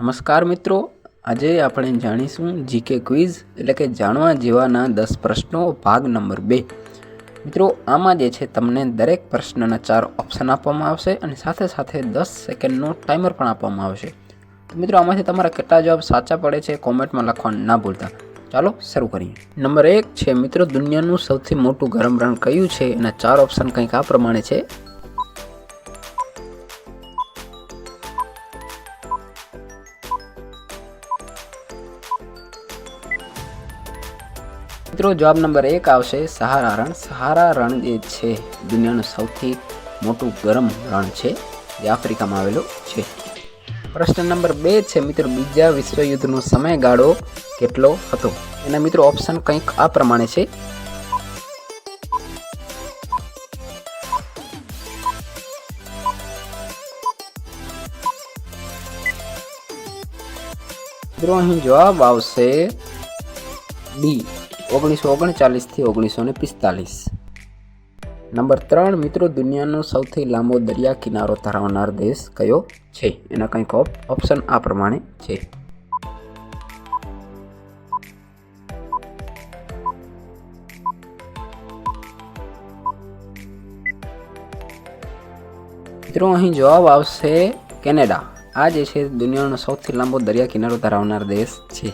નમસ્કાર મિત્રો, આજે આપણે જાણીશું જીકે ક્વિઝ, એટલે કે જાણવા જેવાના દસ પ્રશ્નો ભાગ નંબર બે. મિત્રો, આમાં જે છે તમને દરેક પ્રશ્નના ચાર ઓપ્શન આપવામાં આવશે અને સાથે સાથે દસ સેકન્ડનો ટાઈમર પણ આપવામાં આવશે. મિત્રો, આમાંથી તમારા કેટલા જવાબ સાચા પડે છે કોમેન્ટમાં લખવાનું ના ભૂલતા. ચાલો, શરૂ કરીએ. નંબર એક છે, મિત્રો, દુનિયાનું સૌથી મોટું ગરમ રણ કયું છે? એના ચાર ઓપ્શન કંઈક આ પ્રમાણે છે. મિત્રો, જવાબ નંબર એક આવશે સહારા રણ. સહારા રણ જે છે, દુનિયાનું સૌથી મોટું ગરમ રણ છે, જે આફ્રિકામાં આવેલું છે. પ્રશ્ન નંબર બે છે, મિત્રો, બીજા વિશ્વયુદ્ધનો સમયગાળો કેટલો હતો? એના મિત્રો ઓપ્શન કંઈક આ પ્રમાણે છે. મિત્રો, અહીં જવાબ આવશે ડી. ઓગણીસો ઓગણચાલીસથી ઓગણીસો ને પિસ્તાલીસ. નંબર ત્રણ, મિત્રો, દુનિયાનો સૌથી લાંબો દરિયા કિનારો ધરાવનાર દેશ કયો છે? એના કંઈક ઓપ- ઓપ્શન આ પ્રમાણે છે. મિત્રો, અહીં જવાબ આવશે કેનેડા. આ જે છે, દુનિયાનો સૌથી લાંબો દરિયા કિનારો ધરાવનાર દેશ છે.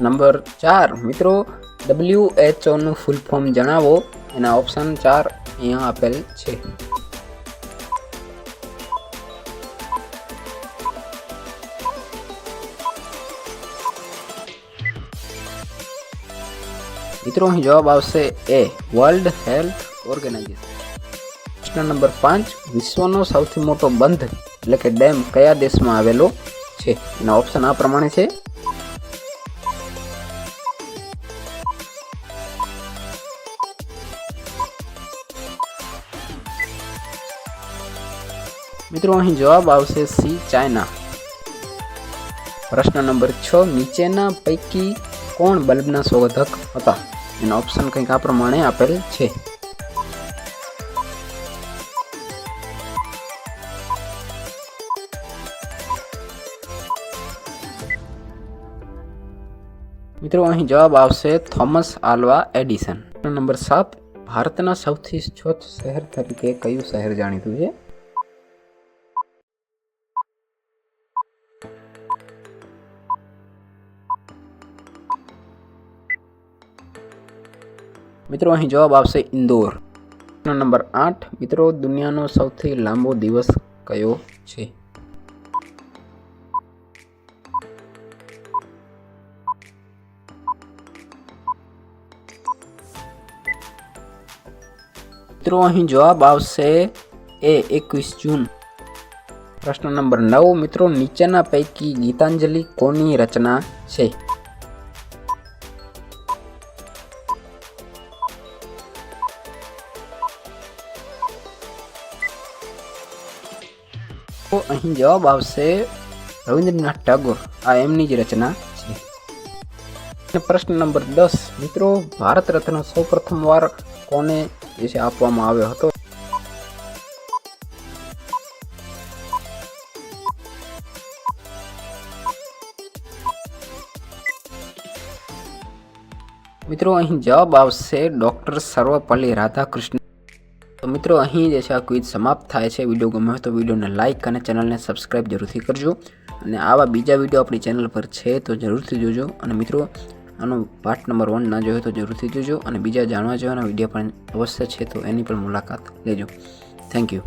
નંબર ચાર, મિત્રો ડબલ્યુ એચ ઓનું ફૂલ ફોર્મ જણાવો. એના ઓપ્શન ચાર અહીંયા આપેલ છે. મિત્રો, અહીં જવાબ આવશે એ વર્લ્ડ હેલ્થ ઓર્ગેનાઇઝેશન પ્રશ્ન નંબર પાંચ, વિશ્વનો સૌથી મોટો બંધ, એટલે કે ડેમ કયા દેશમાં આવેલો છે? એના ઓપ્શન આ પ્રમાણે છે. મિત્રો, અહીં જવાબ આવશે સી, ચાઇના. પ્રશ્ન નંબર છ, નીચેના પૈકી કોણ બલ્બના શોધક હતા? એના ઓપ્શન કંઈક આ પ્રમાણે આપેલ છે. મિત્રો, અહીં જવાબ આવશે થોમસ આલ્વા એડિસન. નંબર સાત, ભારતના સૌથી સ્વચ્છ શહેર તરીકે કયું શહેર જાણીતું છે? મિત્રો, અહીં જવાબ આવશે ઇન્દોર. નંબર આઠ. મિત્રો, દુનિયાનો સૌથી લાંબો દિવસ કયો છે? મિત્રો, અહીં જવાબ આવશે એ, એકવીસ જૂન. પ્રશ્ન નંબર નવ. મિત્રો, નીચેના પૈકી ગીતાંજલિ કોની રચના છે? અહીં જવાબ આવશે રવિન્દ્રનાથ ટાગોર. આ એમની જ રચના છે. પ્રશ્ન નંબર દસ, મિત્રો, ભારત રત્ન સૌ વાર કોને જે આપવામાં આવ્યો હતો? મિત્રો, અહીં જવાબ આવશે ડૉક્ટર સર્વપલ્લી રાધાકૃષ્ણ. તો મિત્રો, અહીં જે છે, આ ક્વિઝ સમાપ્ત થાય છે. વીડિયો ગમ્યો તો વિડીયોને લાઇક અને ચેનલને સબસ્ક્રાઈબ જરૂરથી કરજો. અને આવા બીજા વીડિયો આપણી ચેનલ પર છે તો જરૂરથી જોજો. અને મિત્રો, આનો પાર્ટ નંબર વન ના જોયો તો જરૂરથી જોજો. અને બીજા જાણવા જેવાના વીડિયો પણ અવશ્ય છે તો એની પણ મુલાકાત લેજો. Thank you